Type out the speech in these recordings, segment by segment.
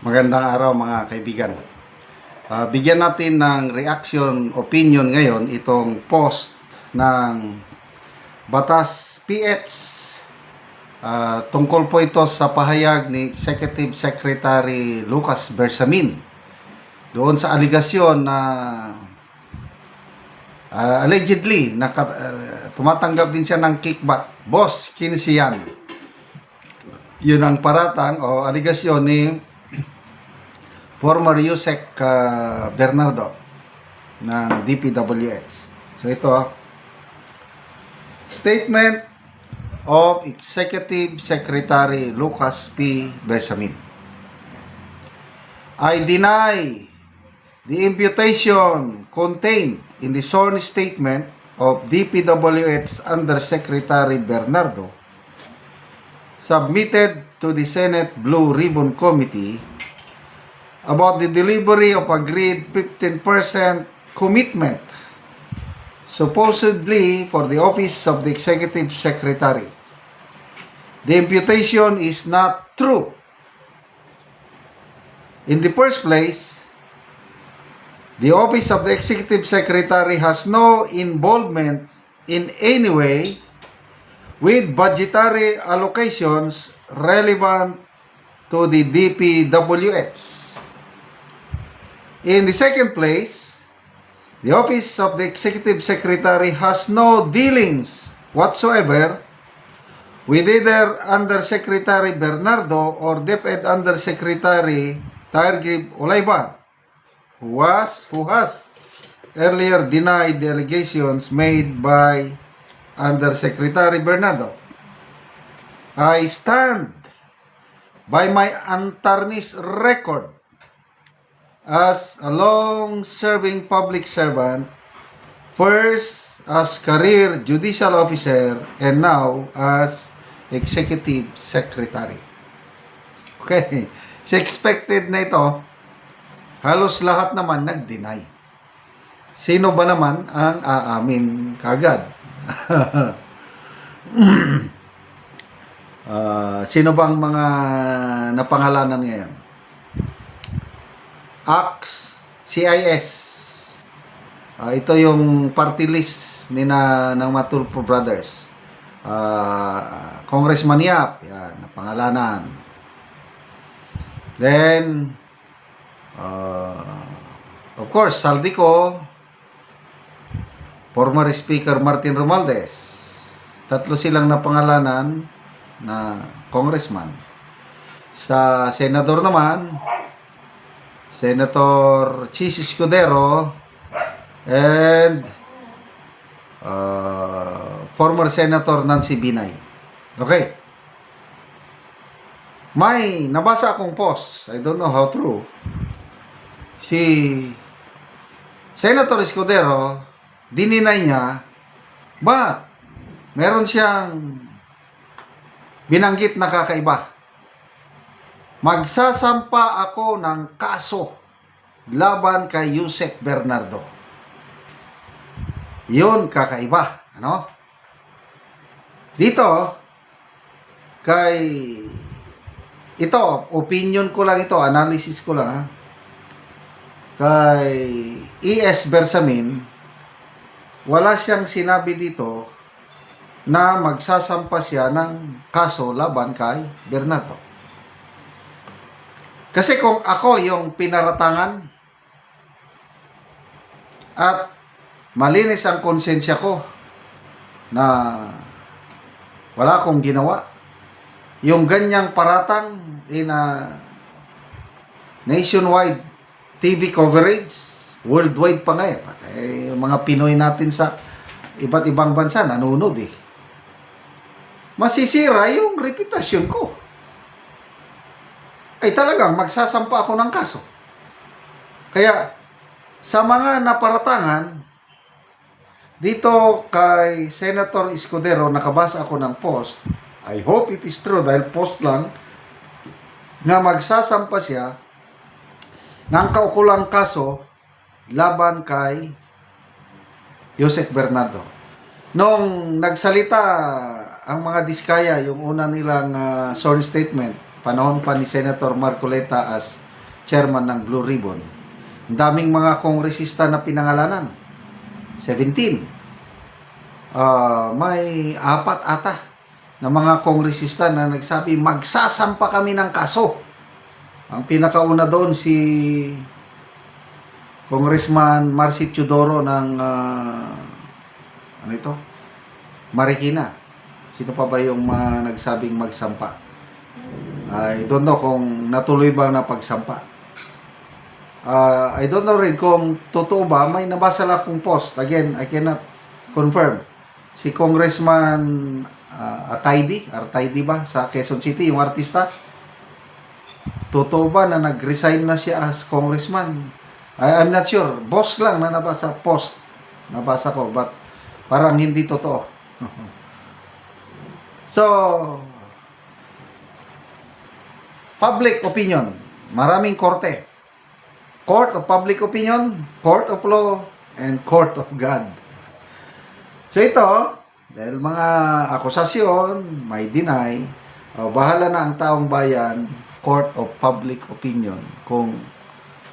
Magandang araw mga kaibigan. Ah, bigyan natin ng reaction, opinion ngayon itong post ng Batas PH. Ah, tungkol po ito sa pahayag ni Executive Secretary Lucas Bersamin doon sa aligasyon na ah, allegedly naka, ah, tumatanggap din siya ng kickback. Boss, kinisiyan. Yun ang paratang o aligasyon ni former Yusek uh, Bernardo ng DPWH. So ito, ah. statement of Executive Secretary Lucas P. Bersamin. I deny the imputation contained in the sworn statement of DPWH Undersecretary Bernardo submitted to the Senate Blue Ribbon Committee about the delivery of agreed 15% commitment supposedly for the office of the executive secretary. The imputation is not true. In the first place, the office of the executive secretary has no involvement in any way with budgetary allocations relevant to the DPWH. In the second place, the Office of the Executive Secretary has no dealings whatsoever with either Undersecretary Bernardo or Deputy Undersecretary Targib Olaybar, who was, who has earlier denied the allegations made by Undersecretary Bernardo. I stand by my untarnished record as a long-serving public servant, first as career judicial officer and now as executive secretary. Okay. Si expected na ito, halos lahat naman nag-deny. Sino ba naman ang aamin kagad? Ah, sino bang mga napangalanan ngayon? AX, CIS. Ah, ito yung party list ni na ng Matulfo Brothers. Ah, Congressman Yap, yan, napangalanan. Then, ah, of course, Saldico, former Speaker Martin Romualdez. Tatlo silang napangalanan na congressman. Sa senador naman, Senator Chis Escudero and uh, former Senator Nancy Binay. Okay. May nabasa akong post. I don't know how true. Si Senator Escudero, dininay niya, but meron siyang binanggit na kakaiba magsasampa ako ng kaso laban kay Yusek Bernardo. Yun kakaiba, ano? Dito kay ito, opinion ko lang ito, analysis ko lang ha. Kay ES Bersamin, wala siyang sinabi dito na magsasampa siya ng kaso laban kay Bernardo. Kasi kung ako yung pinaratangan at malinis ang konsensya ko na wala akong ginawa, yung ganyang paratang in a nationwide TV coverage, worldwide pa nga eh. mga Pinoy natin sa iba't ibang bansa nanonood eh. Masisira yung reputasyon ko ay talagang magsasampa ako ng kaso. Kaya, sa mga naparatangan, dito kay Senator Escudero, nakabasa ako ng post, I hope it is true dahil post lang, na magsasampa siya ng kaukulang kaso laban kay Joseph Bernardo. Nung nagsalita ang mga diskaya, yung una nilang uh, sworn statement, panahon pa ni Senator Marcoleta as chairman ng Blue Ribbon. Ang daming mga kongresista na pinangalanan. 17. Ah, may apat ata na mga kongresista na nagsabi magsasampa kami ng kaso. Ang pinakauna doon si Congressman Marcy Teodoro ng ah, ano ito? Marikina. Sino pa ba yung mga nagsabing magsampa? I don't know kung natuloy ba na pagsampa. Ah, I don't know rin kung totoo ba. May nabasa lang akong post. Again, I cannot confirm. Si Congressman uh, Ataydi, Artaydi ba, sa Quezon City, yung artista, totoo ba na nag-resign na siya as congressman? I, I'm not sure. Boss lang na nabasa, post. Nabasa ko, but parang hindi totoo. so, public opinion. Maraming korte. Court of public opinion, court of law, and court of God. So ito, dahil mga akusasyon, may deny, o bahala na ang taong bayan, court of public opinion, kung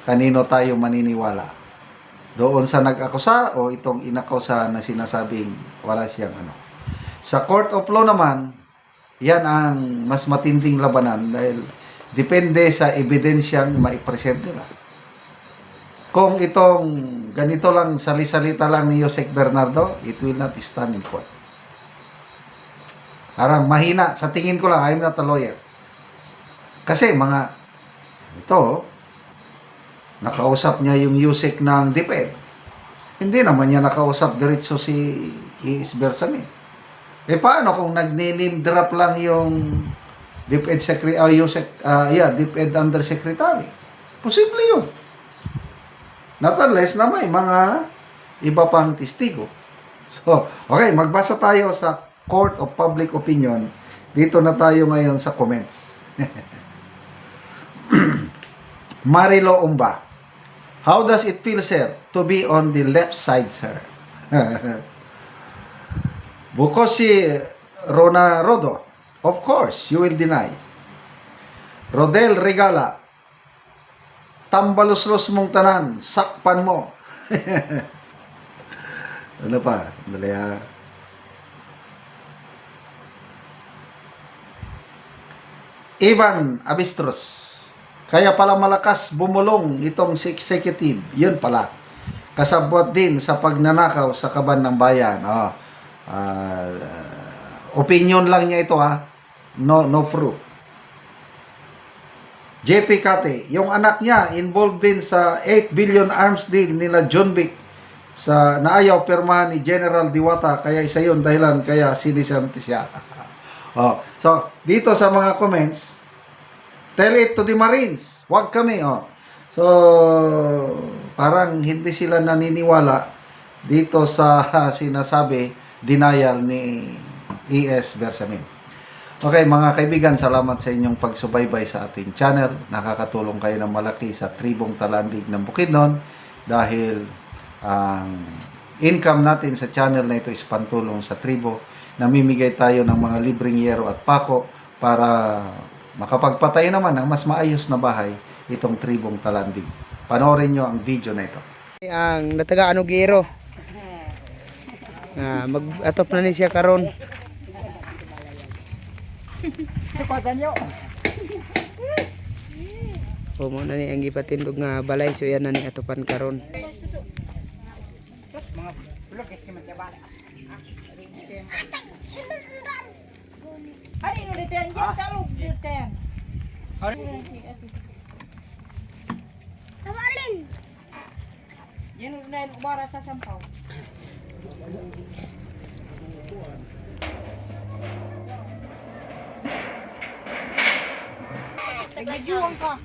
kanino tayo maniniwala. Doon sa nag-akusa o itong inakusa na sinasabing wala siyang ano. Sa court of law naman, yan ang mas matinding labanan dahil depende sa ebidensyang maipresent nila. Kung itong ganito lang, salisalita lang ni Josek Bernardo, it will not stand in court. Parang mahina. Sa tingin ko lang, I'm not a lawyer. Kasi mga, ito, nakausap niya yung Yusek ng DepEd. Hindi naman niya nakausap diretso si Is Bersamin. Eh paano kung nag-name drop lang yung DepEd Secretary, uh, Yusek, ah, yeah, DepEd Undersecretary? Posible yun. Not unless na may mga iba pang testigo. So, okay, magbasa tayo sa Court of Public Opinion. Dito na tayo ngayon sa comments. Marilo Umba. How does it feel, sir, to be on the left side, sir? Bukosi Rona Rodo. Of course, you will deny. Rodel Regala. Tambaluslos mong tanan, sakpan mo. ano pa? Dali ha. Ivan Abistros. Kaya pala malakas bumulong itong si executive. Yun pala. Kasabot din sa pagnanakaw sa kaban ng bayan. Oh. Ah, opinion lang niya ito ha. No, no proof. JP Kate, yung anak niya involved din sa 8 billion arms deal nila John Vic sa naayaw pirmahan ni General Diwata kaya isa yun dahilan kaya sinisanti siya. oh, so dito sa mga comments, tell it to the Marines. Huwag kami, oh. So, parang hindi sila naniniwala dito sa sinasabi denial ni ES Bersamin. Okay, mga kaibigan, salamat sa inyong pagsubaybay sa ating channel. Nakakatulong kayo ng malaki sa tribong talandig ng Bukidnon dahil ang income natin sa channel na ito is pantulong sa tribo. Namimigay tayo ng mga libreng yero at pako para makapagpatay naman ng mas maayos na bahay itong tribong talandig. Panoorin nyo ang video na ito. ang nataga Anugiro. Nga mag-atop na ni siya karon. O mo na ni ang gipatindog nga balay so yan na ni atopan karon. Hari nu diten, jen taluk diten. Tawarin. Jen nu diten ubara sa sampaw. Nagbidyuhan ka.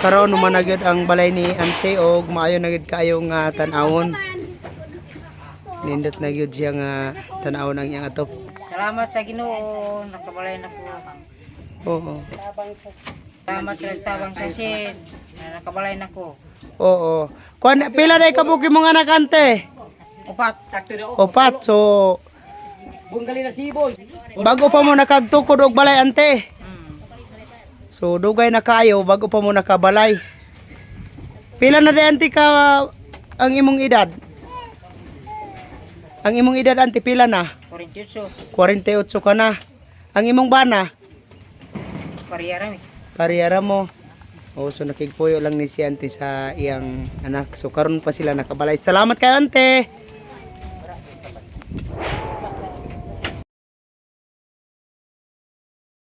Karon numan na gyud ang balay ni ante og maayo na gyud kaayo nga tan-awon. Nindot na gyud siya nga tanaw ng iyang atop. Salamat sa Ginoo, nakabalay na ko. Oo. Salamat sa tabang sa sin, na nakabalay na ko. Oo. Kuan pila day kabuki mo nga anak ante? Upat. Sakto daw. Opat. So Bunggali na siboy. bago pa mo nakagtukod og balay ante. So dugay na kayo bago pa mo nakabalay. Pila na day ante ka ang imong edad? Ang imong edad ante pila na? 48. 48 ka na. Ang imong bana? Pariyara mi. Pariyara mo. O so nakigpuyo lang ni si ante sa iyang anak. So karon pa sila nakabalay. Salamat kay ante.